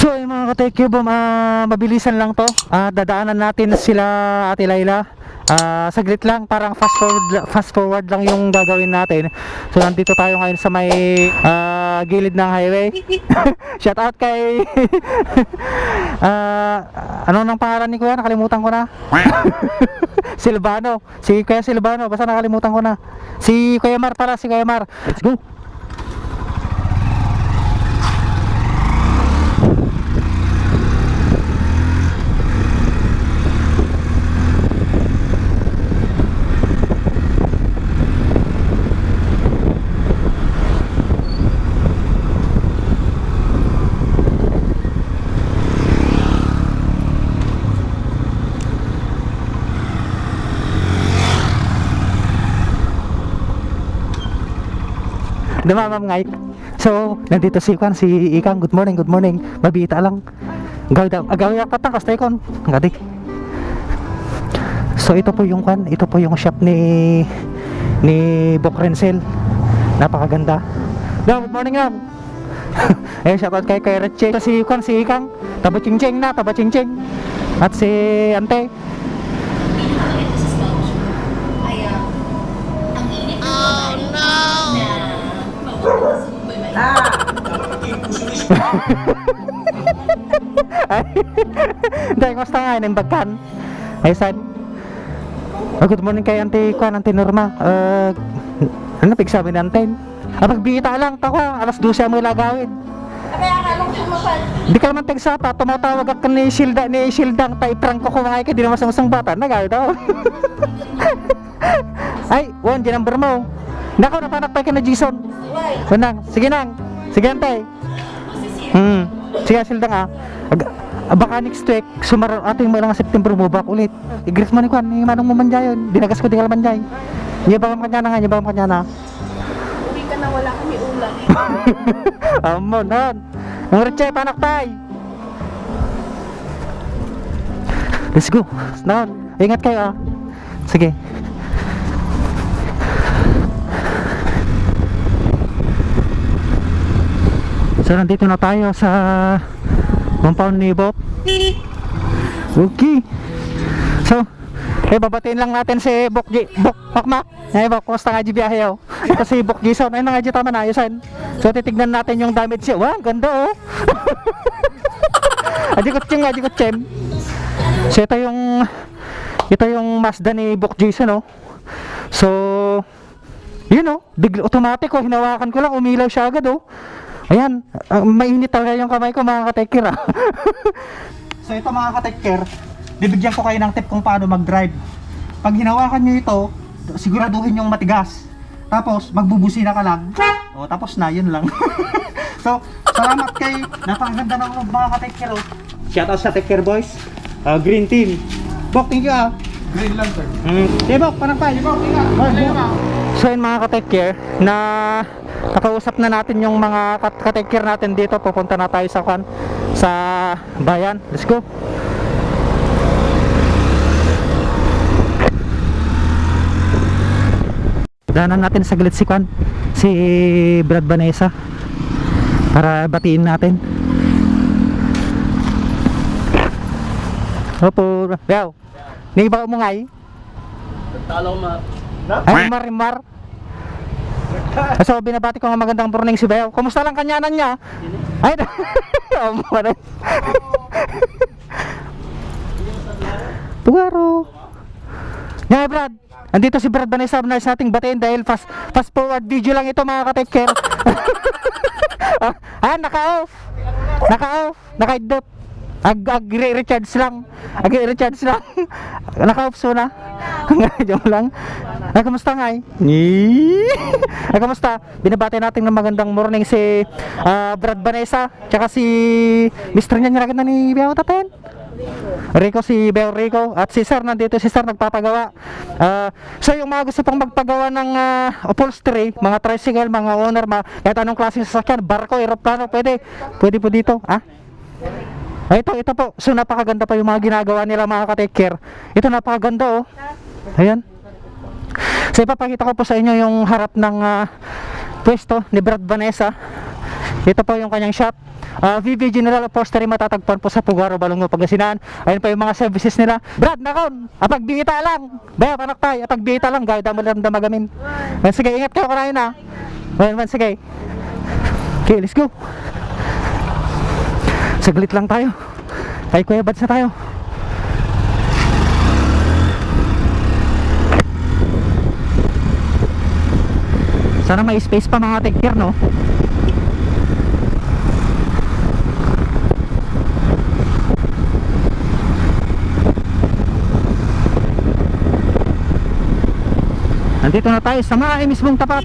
So yung mga ka-take ah, mabilisan lang to. Ah, dadaanan natin sila Ate Laila. Ah, saglit lang, parang fast forward fast forward lang yung gagawin natin. So nandito tayo ngayon sa may ah, gilid ng highway. Shout out kay Ah, ano nang pangalan ni Kuya? Nakalimutan ko na. Silvano. Si Kuya Silvano, basta nakalimutan ko na. Si Kuya Mar para, si Kuya Mar. Let's go. Dumamam ngay. So, nandito si Kwan, si Ikang. Good morning, good morning. Mabita lang. Gawin daw. Agawin ako patang kastay kon. Ngadi. So, ito po yung Kwan. Ito po yung shop ni ni Bok Rensel. Napakaganda. Good morning, Gab. eh, shoutout kay kay Reche. Si Kwan, si Ikang. Tabaching-ching na, tabaching-ching. At si Ante. Dahil gusto nga yun, bagkan. Ay, san? Oh, good morning kay Auntie Kwan, Auntie Norma. Uh, ano, pigsabi ni Auntie? Ah, pagbihita lang, tawa, alas 12 mo ilagawin. Kaya kalong sumasal. Di ka naman tagsapa, tumatawag ka ni Shilda, ni Shildang, tay prank ko kumakain ka, di naman sang bata, nagawin daw. Ay, one, di number mo. Nako, napanak pa ka na Jason. Kunang, sige nang. Sige antay. Hmm. Sige Shildang. Ag ah, baka next week, sumar ating mga September mo back ulit. Igris mo ni Kwan, ni manong mo manjayon. Dinagas ko di ka manjay. Niya ba kanya na nga, niya ba kanya na. Uwi ka na wala kami ulam. Amo non. Ang reche panak tay. Let's go. Non. Ingat kayo ah. Sige. So nandito na tayo sa compound ni Bob. Okay. So, eh babatiin lang natin si Bok G, Bok Makmak. Eh Bok, kumusta nga biyahe oh? Ito si Bok Jason, ay nga tama na ayusan. So titignan natin yung damage siya. Wah, ganda oh. Adi ko tsing, adi ko tsem. So ito yung ito yung Mazda ni Bok Jason oh. So yun oh, bigla automatic oh, hinawakan ko lang umilaw siya agad oh. Ayan, ah, mainit talaga yung kamay ko mga katekir ah. so ito mga katekir, bibigyan ko kayo ng tip kung paano mag-drive. Pag hinawakan nyo ito, siguraduhin yung matigas. Tapos, magbubusina ka lang. O, tapos na, yun lang. so, salamat kay napakaganda ng mga katekir oh. Shout out sa Tekir Boys. Ah, green team. Bok, thank you ah. Green lang, sir. Mm. Hey, Bok, parang pa. Ikaw, ikaw. So yun mga ka-take na nakausap na natin yung mga kat- ka-take care natin dito. Pupunta na tayo sa kwan sa bayan. Let's go. Danan natin saglit si kwan si Brad Vanessa para batiin natin. Opo, Yaw. Ni ba mo ngay? Talo ma. Ay, marimar. So, binabati ko nga magandang morning si Beo. Kumusta lang kanyanan niya? Ay, oh, maray. Tugaro. Brad. Andito si Brad Vanessa na sa ating batiin dahil fast, fast forward video lang ito mga ka-take care. ah, naka-off. Naka-off. Naka-idot. Ag, ag recharge lang. Ag recharge lang. Naka-off so na. Joke lang. Ay, kamusta nga eh? Ay, kamusta? Binabati natin ng magandang morning si ah, Brad Vanessa. Tsaka si Mr. niya nilagyan na ni Biao Taten. Rico si Beo Rico at si Sir nandito si Sir nagpapagawa. Ah, so yung mga gusto pang magpagawa ng ah, upholstery, mga tricycle, mga owner, mga, kahit anong klaseng sasakyan, barko, eroplano, pwede. Pwede po dito. Ah? Ito, ito po. So, napakaganda pa yung mga ginagawa nila mga ka-take. Ito, napakaganda oh. Ayan. So, ipapakita ko po sa inyo yung harap ng ah, pwesto ni Brad Vanessa. Ito po yung kanyang shop. Ah, VV General Upholstery matatagpuan po sa Pugaro, Balongo, Pangasinan. Ayun pa yung mga services nila. Brad, nakon! Apagbihita lang! Baya, panak tayo. Apagbihita lang. Gaya damo lang damagamin. Man, sige, ingat kayo karayo na. Man, man, sige. Okay, let's go. Saglit lang tayo. Kay Kuya Bads na tayo. Sana may space pa mga tekir, no? Nandito na tayo sa mga mismong tapat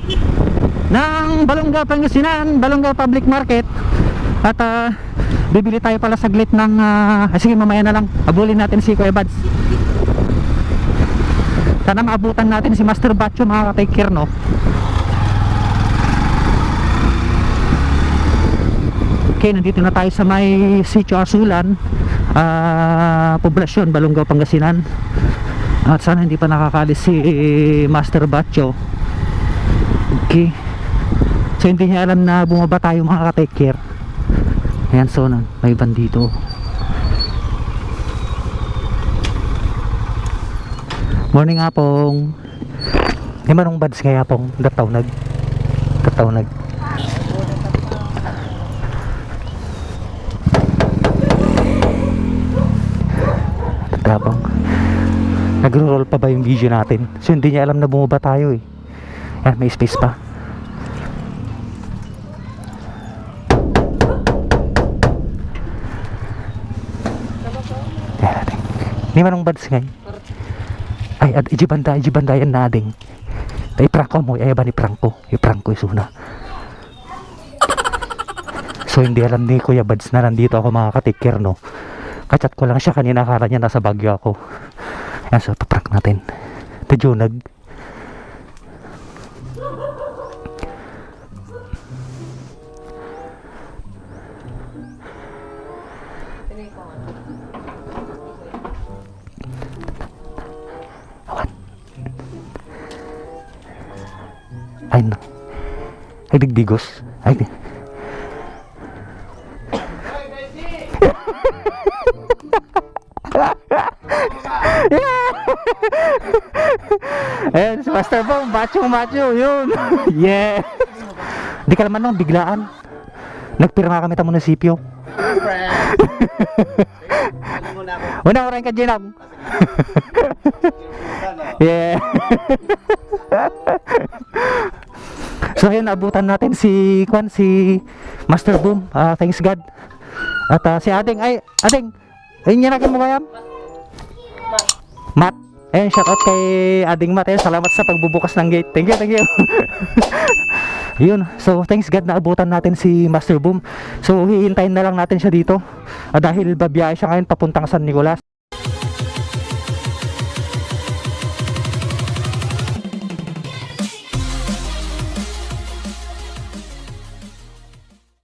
ng Balongga Pangasinan, Balongga Public Market. At ah, bibili tayo pala saglit ng ah, ah, sige mamaya na lang. Abulin natin si Kuya Bads. Sana maabutan natin si Master Batcho mga ka-take care, no? Okay, nandito na tayo sa may Sitio Asulan, ah, poblasyon, Balongga, Pangasinan. At sana hindi pa nakakalis si Master Batcho. Okay. So hindi niya alam na bumaba tayo mga ka-take care. Ayan, so na, may bandito. Morning nga pong. Di manong bads kaya pong dataw nag. Dataw nag. Tabang. Nagro-roll pa ba yung video natin? So hindi niya alam na bumaba tayo eh. Yan, may space pa. Hindi manong bads ngay. Ay, ad, ijibanda, ijibanda yan na ading. Tay prangko mo, ay ba ni prangko? Yung prangko isuna. So hindi alam ni Kuya Bads na nandito ako mga katikir no. Kachat ko lang siya kanina akala niya nasa Baguio ako. Yan, so paprank natin. Ito Junag. Ay, no. Ay, digbigos. Ay, di. Ayan, si Master Bong, macho macho, yun. yeah. Di ka naman nung biglaan. Nagpirma kami sa munisipyo. Una orang ka Jinam. yeah. So ayun, abutan natin si Kwan, si Master Boom. Ah, thanks God. At ah, si Ading, ay, Ading, ayun niya nakin mo kayam? Matt. Ayun, shout out kay Ading Matt. Ayun, salamat sa pagbubukas ng gate. Thank you, thank you. Yun. So, thanks God na abutan natin si Master Boom. So, hihintayin na lang natin siya dito. Ah, dahil babiyahe siya ngayon papuntang San Nicolas.